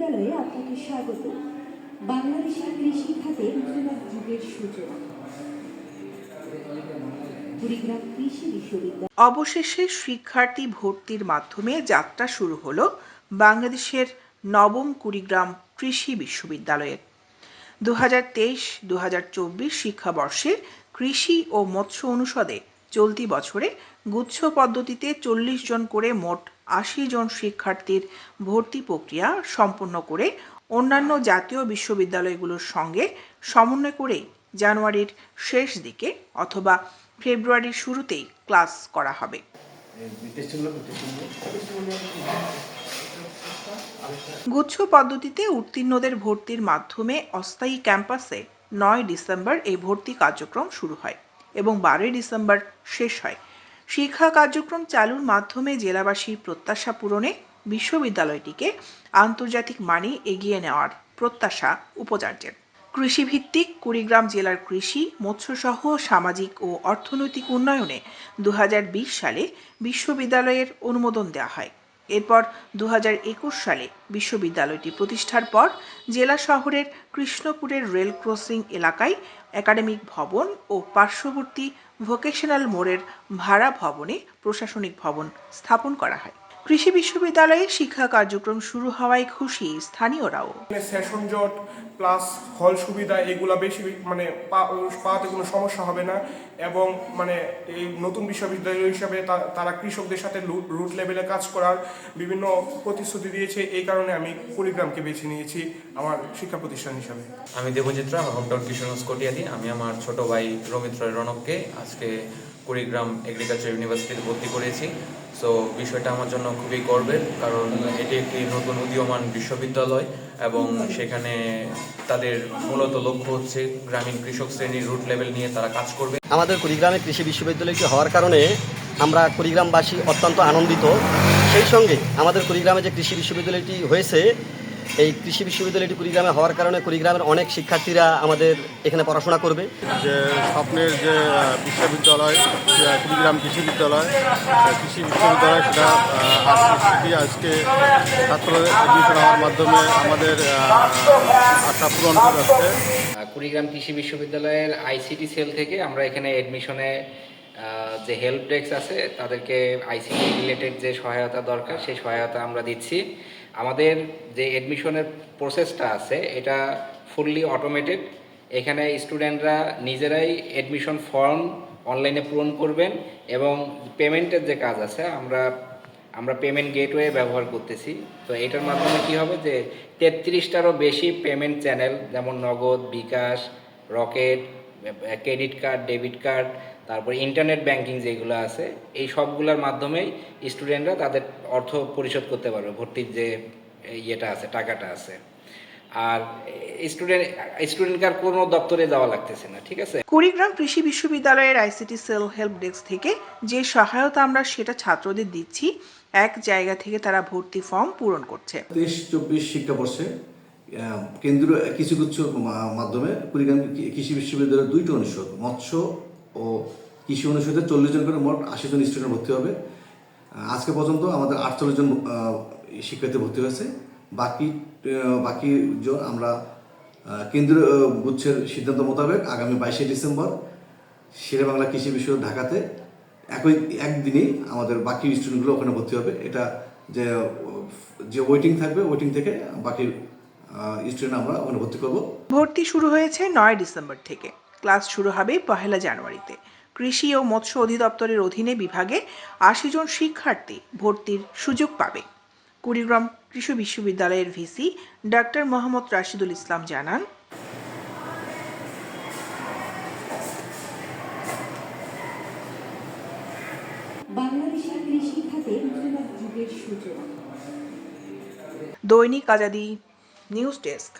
বিশ্ববিদ্যালয়ে আপনাকে স্বাগত। বাংলাদেশের কৃষি খাতে নতুন যুগের সূচনা অবশেষে শিক্ষার্থী ভর্তির মাধ্যমে যাত্রা শুরু হলো বাংলাদেশের নবম কুড়িগ্রাম কৃষি বিশ্ববিদ্যালয়ের দু হাজার তেইশ দু হাজার চব্বিশ শিক্ষাবর্ষে কৃষি ও মৎস্য অনুষদে চলতি বছরে গুচ্ছ পদ্ধতিতে চল্লিশ জন করে মোট আশি জন শিক্ষার্থীর ভর্তি প্রক্রিয়া সম্পন্ন করে অন্যান্য জাতীয় বিশ্ববিদ্যালয়গুলোর সঙ্গে সমন্বয় করে জানুয়ারির শেষ দিকে অথবা ফেব্রুয়ারির শুরুতেই ক্লাস করা হবে। গুচ্ছ পদ্ধতিতে উত্তীর্ণদের ভর্তির মাধ্যমে অস্থায়ী ক্যাম্পাসে নয় ডিসেম্বর এই ভর্তি কার্যক্রম শুরু হয়। এবং বারোই ডিসেম্বর শেষ হয়। শিক্ষা কার্যক্রম চালুর মাধ্যমে জেলাবাসীর প্রত্যাশা পূরণে বিশ্ববিদ্যালয়টিকে আন্তর্জাতিক মানে এগিয়ে নেওয়ার প্রত্যাশা উপাচার্যের কৃষিভিত্তিক কুড়িগ্রাম জেলার কৃষি, মৎস্যসহ, সামাজিক ও অর্থনৈতিক উন্নয়নে দু হাজার বিশ সালে বিশ্ববিদ্যালয়ের অনুমোদন দেওয়া হয়। এরপর দু হাজার একুশ সালে বিশ্ববিদ্যালয়টি প্রতিষ্ঠার পর জেলা শহরের কৃষ্ণপুরের রেল ক্রসিং এলাকায় একাডেমিক ভবন ও পার্শ্ববর্তী ভোকেশনাল মোড়ের ভাড়া ভবনে প্রশাসনিক ভবন স্থাপন করা হয়। কৃষি বিশ্ববিদ্যালয়ে শিক্ষা কার্যক্রম শুরু হওয়ায় খুশি স্থানীয়রাও। মানে সেশন জট প্লাস হল সুবিধা এগুলা বেশি মানে পা- পাওয়াতে কোনো সমস্যা হবে না এবং মানে এই নতুন বিশ্ববিদ্যালয় হিসাবে তা- তারা কৃষকদের সাথে রুট লেভেলে কাজ করার বিভিন্ন প্রতিশ্রুতি দিয়েছে এই কারণে আমি কুড়িগ্রামকে বেছে নিয়েছি আমার শিক্ষা প্রতিষ্ঠান হিসাবে। আমি দেবচিত্র আমার হোমটাউন কিশোরগঞ্জ কটিয়াদি। আমি আমার ছোট ভাই রমিত্র রণককে আজকে কুড়িগ্রাম এগ্রিকালচার ইউনিভার্সিটিতে ভর্তি করেছি। সো বিষয়টা আমার জন্য খুবই গর্বের, কারণ এটি একটি নতুন উদীয়মান বিশ্ববিদ্যালয় এবং সেখানে তাদের মূলত লক্ষ্য হচ্ছে গ্রামীণ কৃষক শ্রেণির রুট লেভেল নিয়ে তারা কাজ করবে। আমাদের কুড়িগ্রামে কৃষি বিশ্ববিদ্যালয়টি হওয়ার কারণে আমরা কুড়িগ্রামবাসী অত্যন্ত আনন্দিত। সেই সঙ্গে আমাদের কুড়িগ্রামে যে কৃষি বিশ্ববিদ্যালয়টি হয়েছে এই কৃষি বিশ্ববিদ্যালয়টি কুড়িগ্রামে হওয়ার কারণে কুড়িগ্রামের অনেক শিক্ষার্থীরা আমাদের এখানে পড়াশোনা করবে। যে স্বপ্নের যে বিশ্ববিদ্যালয় কুড়িগ্রাম কৃষি বিদ্যালয় কৃষি বিশ্ববিদ্যালয় সেটা আজকে অ্যাডমিশন হওয়ার মাধ্যমে আমাদের আশা পূরণ আহ, কুড়িগ্রাম কৃষি বিশ্ববিদ্যালয়ের আইসিটি সেল থেকে আমরা এখানে এডমিশনে যে হেল্প ডেস্ক আছে, তাদেরকে আইসিটি রিলেটেড যে সহায়তা দরকার, সেই সহায়তা আমরা দিচ্ছি। আমাদের যে এডমিশনের প্রসেসটা আছে, এটা ফুললি অটোমেটেড এখানে স্টুডেন্টরা নিজেরাই এডমিশন ফর্ম অনলাইনে পূরণ করবেন এবং পেমেন্টের যে কাজ আছে, আমরা আমরা পেমেন্ট গেটওয়ে ব্যবহার করতেছি। তো এটার মাধ্যমে কি হবে যে, তেত্রিশটারও বেশি পেমেন্ট চ্যানেল যেমন Nagad, bKash, Rocket credit card debit card তারপর ইন্টারনেট ব্যাংকিং যেগুলো আছে এই সবগুলোর মাধ্যমেই স্টুডেন্টরা তাদের অর্থ পরিশোধ করতে পারবে ভর্তির যে ইয়েটা আছে টাকাটা আছে। আর স্টুডেন্ট স্টুডেন্টকে আর কোনো দপ্তরে যাওয়া লাগতেছে না ঠিক আছে? কুড়িগ্রাম কৃষি বিশ্ববিদ্যালয়ের আইসিটি সেল হেল্প ডেস্ক থেকে যে সহায়তা আমরা সেটা ছাত্রদের দিচ্ছি এক জায়গা থেকে তারা ভর্তি ফর্ম পূরণ করছে। তেইশ চব্বিশ শিক্ষাবর্ষে আহ, কেন্দ্রীয় কৃষিগুচ্ছ মা- মাধ্যমে কুড়িগ্রাম কৃষি বিশ্ববিদ্যালয়ের দুইটি অনুষদ মৎস্য ও কৃষি অনুষদে চল্লিশ জন করে মোট আশি জন স্টুডেন্ট ভর্তি হবে। আজকে পর্যন্ত আমাদের আটচল্লিশ জন শিক্ষার্থী ভর্তি হয়েছে। বাকি বাকি জন আমরা কেন্দ্রীয় গুচ্ছের সিদ্ধান্ত মোতাবেক আগামী বাইশে ডিসেম্বর শেরে বাংলা কৃষি বিশ্ববিদ্যালয় ঢাকাতে একই একদিনেই আমাদের বাকি স্টুডেন্টগুলো ওখানে ভর্তি হবে। এটা যে যে ওয়েটিং থাকবে ওয়েটিং থেকে বাকি স্টুডেন্ট আমরা ওখানে ভর্তি করব। ভর্তি শুরু হয়েছে নয় ডিসেম্বর থেকে। ক্লাস শুরু হবে পহেলা জানুয়ারিতে। কৃষি ও মৎস্য অধিদপ্তরের অধীনে বিভাগে আশি জন শিক্ষার্থী ভর্তির সুযোগ পাবে। কুড়িগ্রাম কৃষি বিশ্ববিদ্যালয়ের ভিসি ডাক্তার মোহাম্মদ রাশিদুল ইসলাম জানান বাংলাদেশের কৃষি খাতে যুগের সূচনা দৈনিক আজাদি নিউজ ডেস্ক